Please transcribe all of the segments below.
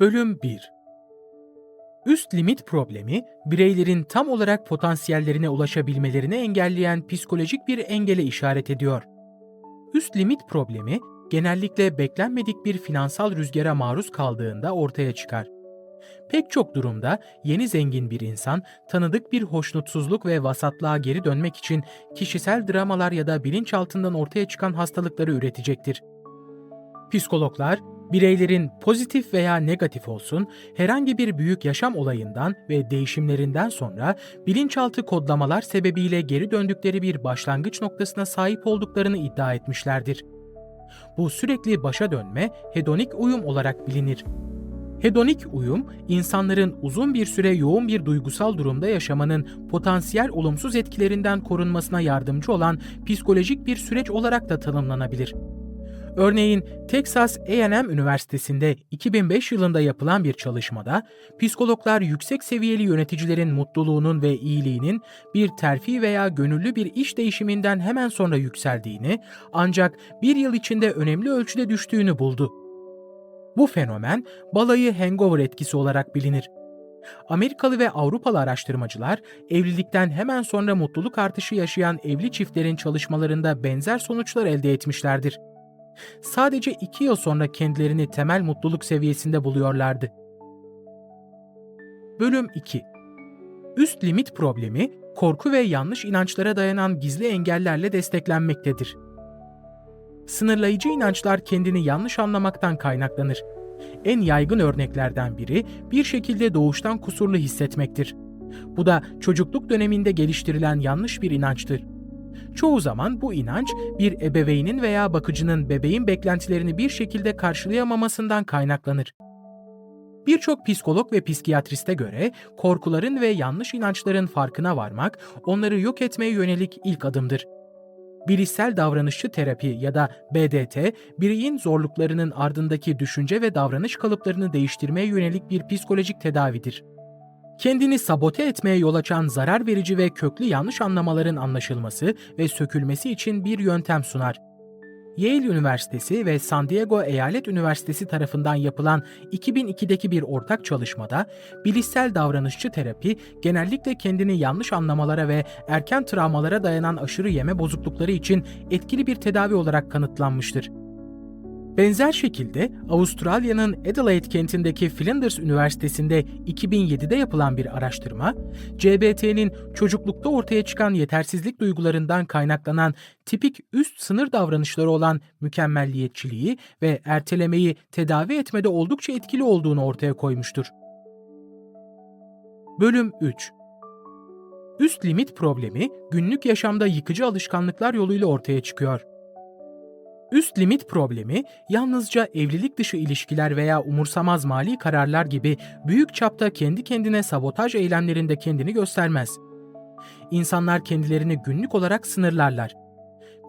Bölüm 1 Üst limit problemi, bireylerin tam olarak potansiyellerine ulaşabilmelerini engelleyen psikolojik bir engele işaret ediyor. Üst limit problemi, genellikle beklenmedik bir finansal rüzgara maruz kaldığında ortaya çıkar. Pek çok durumda yeni zengin bir insan, tanıdık bir hoşnutsuzluk ve vasatlığa geri dönmek için kişisel dramalar ya da bilinçaltından ortaya çıkan hastalıkları üretecektir. Psikologlar, bireylerin pozitif veya negatif olsun herhangi bir büyük yaşam olayından ve değişimlerinden sonra bilinçaltı kodlamalar sebebiyle geri döndükleri bir başlangıç noktasına sahip olduklarını iddia etmişlerdir. Bu sürekli başa dönme hedonik uyum olarak bilinir. Hedonik uyum, insanların uzun bir süre yoğun bir duygusal durumda yaşamanın potansiyel olumsuz etkilerinden korunmasına yardımcı olan psikolojik bir süreç olarak da tanımlanabilir. Örneğin Texas A&M Üniversitesi'nde 2005 yılında yapılan bir çalışmada psikologlar yüksek seviyeli yöneticilerin mutluluğunun ve iyiliğinin bir terfi veya gönüllü bir iş değişiminden hemen sonra yükseldiğini ancak bir yıl içinde önemli ölçüde düştüğünü buldu. Bu fenomen balayı hangover etkisi olarak bilinir. Amerikalı ve Avrupalı araştırmacılar evlilikten hemen sonra mutluluk artışı yaşayan evli çiftlerin çalışmalarında benzer sonuçlar elde etmişlerdir. Sadece iki yıl sonra kendilerini temel mutluluk seviyesinde buluyorlardı. Bölüm 2 Üst limit problemi, korku ve yanlış inançlara dayanan gizli engellerle desteklenmektedir. Sınırlayıcı inançlar kendini yanlış anlamaktan kaynaklanır. En yaygın örneklerden biri bir şekilde doğuştan kusurlu hissetmektir. Bu da çocukluk döneminde geliştirilen yanlış bir inançtır. Çoğu zaman bu inanç bir ebeveynin veya bakıcının bebeğin beklentilerini bir şekilde karşılayamamasından kaynaklanır. Birçok psikolog ve psikiyatriste göre korkuların ve yanlış inançların farkına varmak onları yok etmeye yönelik ilk adımdır. Bilişsel davranışçı terapi ya da BDT, bireyin zorluklarının ardındaki düşünce ve davranış kalıplarını değiştirmeye yönelik bir psikolojik tedavidir. Kendini sabote etmeye yol açan zarar verici ve köklü yanlış anlamaların anlaşılması ve sökülmesi için bir yöntem sunar. Yale Üniversitesi ve San Diego Eyalet Üniversitesi tarafından yapılan 2002'deki bir ortak çalışmada bilişsel davranışçı terapi genellikle kendini yanlış anlamalara ve erken travmalara dayanan aşırı yeme bozuklukları için etkili bir tedavi olarak kanıtlanmıştır. Benzer şekilde Avustralya'nın Adelaide kentindeki Flinders Üniversitesi'nde 2007'de yapılan bir araştırma, CBT'nin çocuklukta ortaya çıkan yetersizlik duygularından kaynaklanan tipik üst sınır davranışları olan mükemmelliyetçiliği ve ertelemeyi tedavi etmede oldukça etkili olduğunu ortaya koymuştur. Bölüm 3 Üst limit problemi günlük yaşamda yıkıcı alışkanlıklar yoluyla ortaya çıkıyor. Üst limit problemi yalnızca evlilik dışı ilişkiler veya umursamaz mali kararlar gibi büyük çapta kendi kendine sabotaj eylemlerinde kendini göstermez. İnsanlar kendilerini günlük olarak sınırlarlar.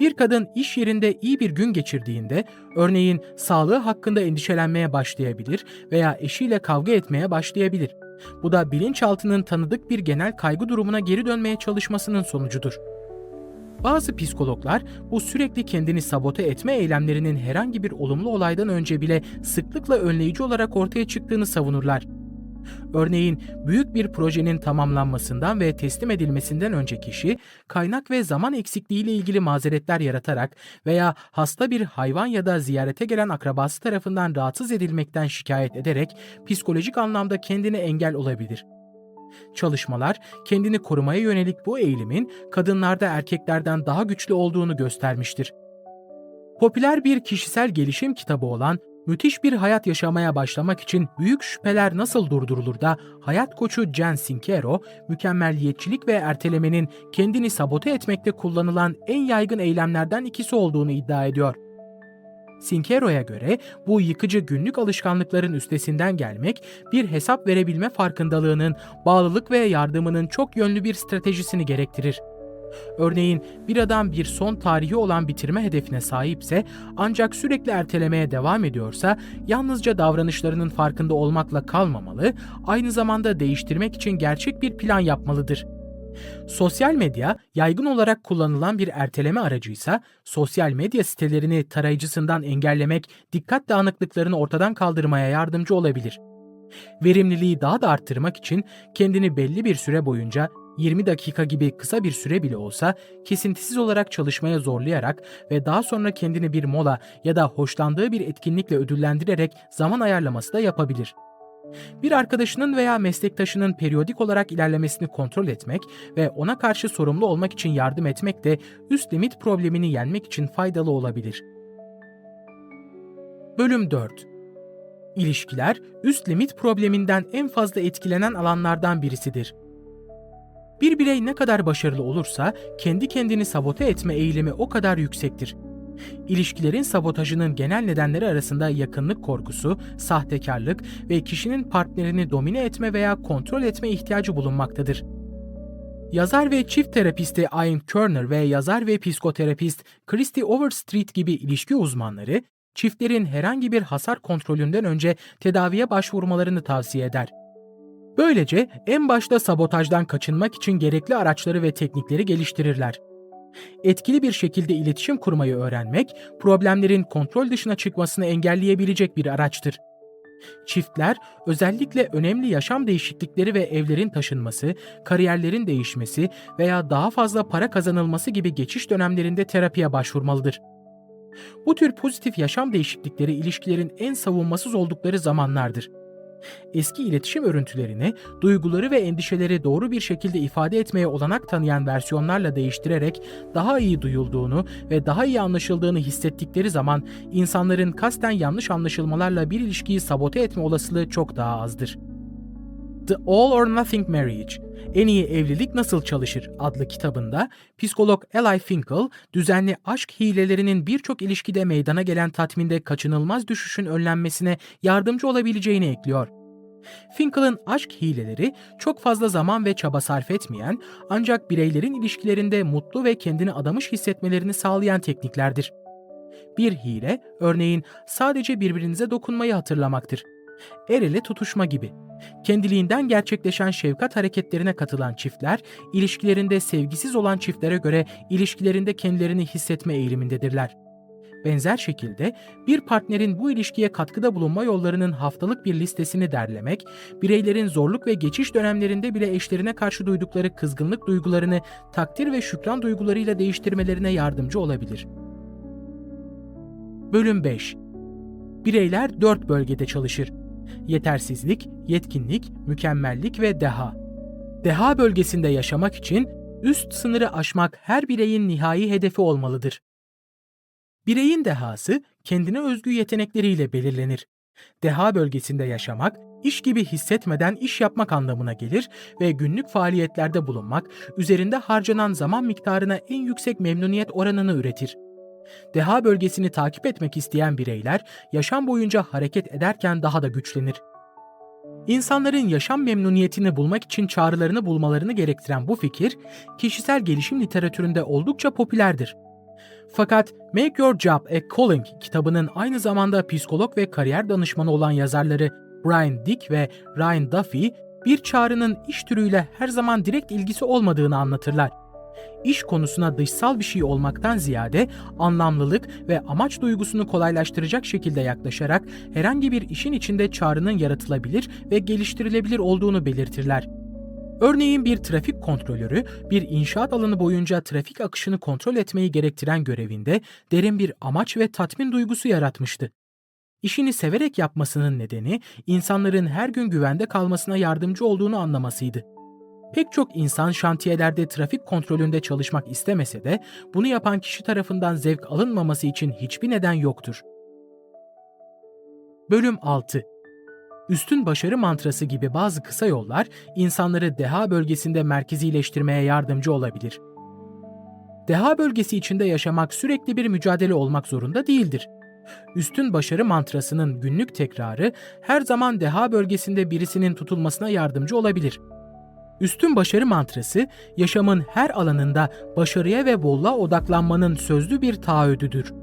Bir kadın iş yerinde iyi bir gün geçirdiğinde, örneğin sağlığı hakkında endişelenmeye başlayabilir veya eşiyle kavga etmeye başlayabilir. Bu da bilinçaltının tanıdık bir genel kaygı durumuna geri dönmeye çalışmasının sonucudur. Bazı psikologlar bu sürekli kendini sabote etme eylemlerinin herhangi bir olumlu olaydan önce bile sıklıkla önleyici olarak ortaya çıktığını savunurlar. Örneğin büyük bir projenin tamamlanmasından ve teslim edilmesinden önce kişi kaynak ve zaman eksikliği ile ilgili mazeretler yaratarak veya hasta bir hayvan ya da ziyarete gelen akrabası tarafından rahatsız edilmekten şikayet ederek psikolojik anlamda kendine engel olabilir. Çalışmalar kendini korumaya yönelik bu eğilimin kadınlarda erkeklerden daha güçlü olduğunu göstermiştir. Popüler bir kişisel gelişim kitabı olan Müthiş bir hayat yaşamaya başlamak için büyük şüpheler nasıl durdurulur da hayat koçu Jen Sincero, mükemmelliyetçilik ve ertelemenin kendini sabote etmekte kullanılan en yaygın eylemlerden ikisi olduğunu iddia ediyor. Sinkero'ya göre bu yıkıcı günlük alışkanlıkların üstesinden gelmek, bir hesap verebilme farkındalığının, bağlılık ve yardımının çok yönlü bir stratejisini gerektirir. Örneğin bir adam bir son tarihi olan bitirme hedefine sahipse ancak sürekli ertelemeye devam ediyorsa yalnızca davranışlarının farkında olmakla kalmamalı, aynı zamanda değiştirmek için gerçek bir plan yapmalıdır. Sosyal medya yaygın olarak kullanılan bir erteleme aracıysa sosyal medya sitelerini tarayıcısından engellemek dikkat dağınıklıklarını ortadan kaldırmaya yardımcı olabilir. Verimliliği daha da arttırmak için kendini belli bir süre boyunca 20 dakika gibi kısa bir süre bile olsa kesintisiz olarak çalışmaya zorlayarak ve daha sonra kendini bir mola ya da hoşlandığı bir etkinlikle ödüllendirerek zaman ayarlaması da yapabilir. Bir arkadaşının veya meslektaşının periyodik olarak ilerlemesini kontrol etmek ve ona karşı sorumlu olmak için yardım etmek de üst limit problemini yenmek için faydalı olabilir. Bölüm 4 İlişkiler, üst limit probleminden en fazla etkilenen alanlardan birisidir. Bir birey ne kadar başarılı olursa kendi kendini sabote etme eğilimi o kadar yüksektir. İlişkilerin sabotajının genel nedenleri arasında yakınlık korkusu, sahtekarlık ve kişinin partnerini domine etme veya kontrol etme ihtiyacı bulunmaktadır. Yazar ve çift terapisti Ian Kerner ve yazar ve psikoterapist Christy Overstreet gibi ilişki uzmanları, çiftlerin herhangi bir hasar kontrolünden önce tedaviye başvurmalarını tavsiye eder. Böylece en başta sabotajdan kaçınmak için gerekli araçları ve teknikleri geliştirirler. Etkili bir şekilde iletişim kurmayı öğrenmek, problemlerin kontrol dışına çıkmasını engelleyebilecek bir araçtır. Çiftler özellikle önemli yaşam değişiklikleri ve evlerin taşınması, kariyerlerin değişmesi veya daha fazla para kazanılması gibi geçiş dönemlerinde terapiye başvurmalıdır. Bu tür pozitif yaşam değişiklikleri ilişkilerin en savunmasız oldukları zamanlardır. Eski iletişim örüntülerini, duyguları ve endişeleri doğru bir şekilde ifade etmeye olanak tanıyan versiyonlarla değiştirerek daha iyi duyulduğunu ve daha iyi anlaşıldığını hissettikleri zaman insanların kasten yanlış anlaşılmalarla bir ilişkiyi sabote etme olasılığı çok daha azdır. The All or Nothing Marriage, En iyi Evlilik Nasıl Çalışır adlı kitabında psikolog Eli Finkel, düzenli aşk hilelerinin birçok ilişkide meydana gelen tatminde kaçınılmaz düşüşün önlenmesine yardımcı olabileceğini ekliyor. Finkel'ın aşk hileleri çok fazla zaman ve çaba sarf etmeyen ancak bireylerin ilişkilerinde mutlu ve kendini adamış hissetmelerini sağlayan tekniklerdir. Bir hile, örneğin sadece birbirinize dokunmayı hatırlamaktır. El ele tutuşma gibi. Kendiliğinden gerçekleşen şefkat hareketlerine katılan çiftler, ilişkilerinde sevgisiz olan çiftlere göre ilişkilerinde kendilerini hissetme eğilimindedirler. Benzer şekilde bir partnerin bu ilişkiye katkıda bulunma yollarının haftalık bir listesini derlemek, bireylerin zorluk ve geçiş dönemlerinde bile eşlerine karşı duydukları kızgınlık duygularını takdir ve şükran duygularıyla değiştirmelerine yardımcı olabilir. Bölüm 5 Bireyler dört bölgede çalışır. Yetersizlik, yetkinlik, mükemmellik ve deha. Deha bölgesinde yaşamak için üst sınırı aşmak her bireyin nihai hedefi olmalıdır. Bireyin dehası kendine özgü yetenekleriyle belirlenir. Deha bölgesinde yaşamak, iş gibi hissetmeden iş yapmak anlamına gelir ve günlük faaliyetlerde bulunmak, üzerinde harcanan zaman miktarına en yüksek memnuniyet oranını üretir. Deha bölgesini takip etmek isteyen bireyler yaşam boyunca hareket ederken daha da güçlenir. İnsanların yaşam memnuniyetini bulmak için çağrılarını bulmalarını gerektiren bu fikir, kişisel gelişim literatüründe oldukça popülerdir. Fakat Make Your Job a Calling kitabının aynı zamanda psikolog ve kariyer danışmanı olan yazarları Brian Dick ve Ryan Duffy, bir çağrının iş türüyle her zaman direkt ilgisi olmadığını anlatırlar. İş konusuna dışsal bir şey olmaktan ziyade anlamlılık ve amaç duygusunu kolaylaştıracak şekilde yaklaşarak herhangi bir işin içinde çağrının yaratılabilir ve geliştirilebilir olduğunu belirtirler. Örneğin bir trafik kontrolörü bir inşaat alanı boyunca trafik akışını kontrol etmeyi gerektiren görevinde derin bir amaç ve tatmin duygusu yaratmıştı. İşini severek yapmasının nedeni insanların her gün güvende kalmasına yardımcı olduğunu anlamasıydı. Pek çok insan şantiyelerde trafik kontrolünde çalışmak istemese de bunu yapan kişi tarafından zevk alınmaması için hiçbir neden yoktur. Bölüm 6 Üstün başarı mantrası gibi bazı kısa yollar insanları deha bölgesinde merkezileştirmeye yardımcı olabilir. Deha bölgesi içinde yaşamak sürekli bir mücadele olmak zorunda değildir. Üstün başarı mantrasının günlük tekrarı her zaman deha bölgesinde birisinin tutulmasına yardımcı olabilir. Üstün başarı mantrası yaşamın her alanında başarıya ve bolluğa odaklanmanın sözlü bir taahhüdüdür.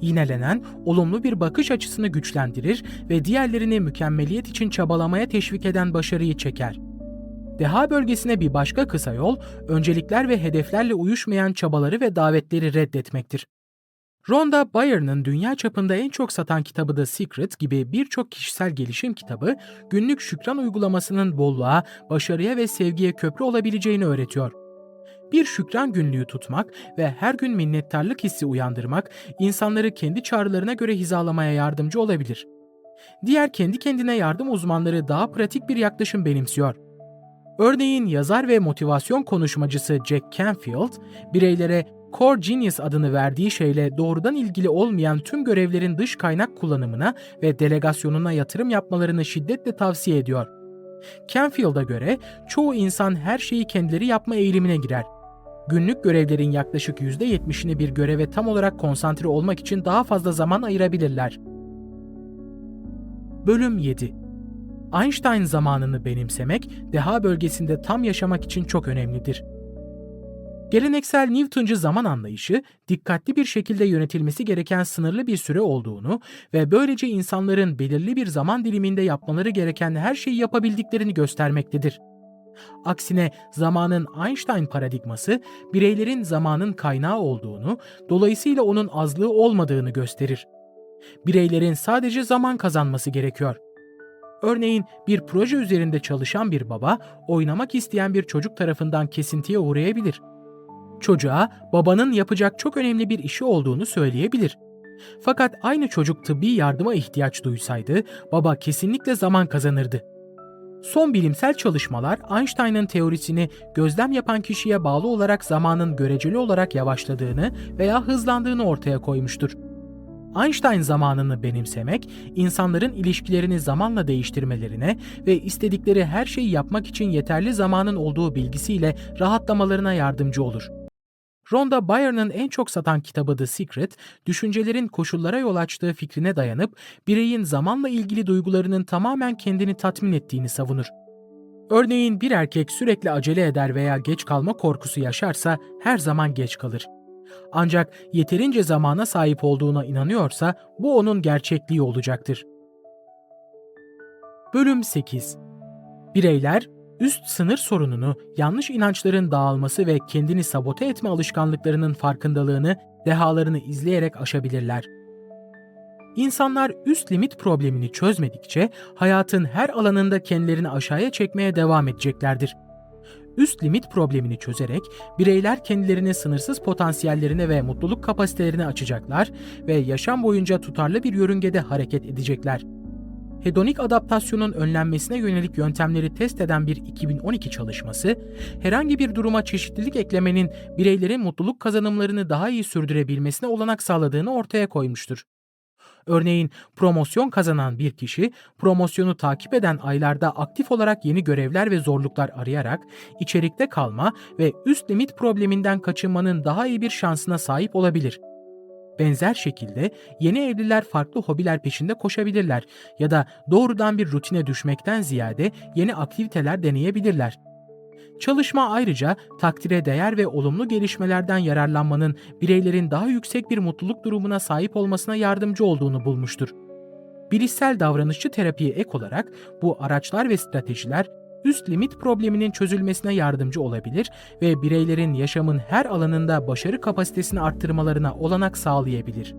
Yinelenen, olumlu bir bakış açısını güçlendirir ve diğerlerini mükemmeliyet için çabalamaya teşvik eden başarıyı çeker. Deha bölgesine bir başka kısa yol, öncelikler ve hedeflerle uyuşmayan çabaları ve davetleri reddetmektir. Rhonda Byrne'ın dünya çapında en çok satan kitabı The Secret gibi birçok kişisel gelişim kitabı günlük şükran uygulamasının bolluğa, başarıya ve sevgiye köprü olabileceğini öğretiyor. Bir şükran günlüğü tutmak ve her gün minnettarlık hissi uyandırmak insanları kendi çağrılarına göre hizalamaya yardımcı olabilir. Diğer kendi kendine yardım uzmanları daha pratik bir yaklaşım benimsiyor. Örneğin yazar ve motivasyon konuşmacısı Jack Canfield, bireylere Core Genius adını verdiği şeyle doğrudan ilgili olmayan tüm görevlerin dış kaynak kullanımına ve delegasyonuna yatırım yapmalarını şiddetle tavsiye ediyor. Canfield'a göre çoğu insan her şeyi kendileri yapma eğilimine girer. Günlük görevlerin yaklaşık %70'ini bir göreve tam olarak konsantre olmak için daha fazla zaman ayırabilirler. Bölüm 7 Einstein zamanını benimsemek, deha bölgesinde tam yaşamak için çok önemlidir. Geleneksel Newtoncu zaman anlayışı, dikkatli bir şekilde yönetilmesi gereken sınırlı bir süre olduğunu ve böylece insanların belirli bir zaman diliminde yapmaları gereken her şeyi yapabildiklerini göstermektedir. Aksine zamanın Einstein paradigması, bireylerin zamanın kaynağı olduğunu, dolayısıyla onun azlığı olmadığını gösterir. Bireylerin sadece zaman kazanması gerekiyor. Örneğin bir proje üzerinde çalışan bir baba, oynamak isteyen bir çocuk tarafından kesintiye uğrayabilir. Çocuğa babanın yapacak çok önemli bir işi olduğunu söyleyebilir. Fakat aynı çocuk tıbbi yardıma ihtiyaç duysaydı, baba kesinlikle zaman kazanırdı. Son bilimsel çalışmalar Einstein'ın teorisini gözlem yapan kişiye bağlı olarak zamanın göreceli olarak yavaşladığını veya hızlandığını ortaya koymuştur. Einstein zamanını benimsemek, insanların ilişkilerini zamanla değiştirmelerine ve istedikleri her şeyi yapmak için yeterli zamanın olduğu bilgisiyle rahatlamalarına yardımcı olur. Rhonda Byrne'ın en çok satan kitabı The Secret, düşüncelerin koşullara yol açtığı fikrine dayanıp bireyin zamanla ilgili duygularının tamamen kendini tatmin ettiğini savunur. Örneğin bir erkek sürekli acele eder veya geç kalma korkusu yaşarsa her zaman geç kalır. Ancak yeterince zamana sahip olduğuna inanıyorsa bu onun gerçekliği olacaktır. Bölüm 8 Bireyler üst sınır sorununu, yanlış inançların dağılması ve kendini sabote etme alışkanlıklarının farkındalığını, dehalarını izleyerek aşabilirler. İnsanlar üst limit problemini çözmedikçe hayatın her alanında kendilerini aşağıya çekmeye devam edeceklerdir. Üst limit problemini çözerek bireyler kendilerini sınırsız potansiyellerine ve mutluluk kapasitelerine açacaklar ve yaşam boyunca tutarlı bir yörüngede hareket edecekler. Hedonik adaptasyonun önlenmesine yönelik yöntemleri test eden bir 2012 çalışması, herhangi bir duruma çeşitlilik eklemenin bireylerin mutluluk kazanımlarını daha iyi sürdürebilmesine olanak sağladığını ortaya koymuştur. Örneğin promosyon kazanan bir kişi, promosyonu takip eden aylarda aktif olarak yeni görevler ve zorluklar arayarak içerikte kalma ve üst limit probleminden kaçınmanın daha iyi bir şansına sahip olabilir. Benzer şekilde yeni evliler farklı hobiler peşinde koşabilirler ya da doğrudan bir rutine düşmekten ziyade yeni aktiviteler deneyebilirler. Çalışma ayrıca takdire değer ve olumlu gelişmelerden yararlanmanın bireylerin daha yüksek bir mutluluk durumuna sahip olmasına yardımcı olduğunu bulmuştur. Bilişsel davranışçı terapiye ek olarak bu araçlar ve stratejiler üst limit probleminin çözülmesine yardımcı olabilir ve bireylerin yaşamın her alanında başarı kapasitesini arttırmalarına olanak sağlayabilir.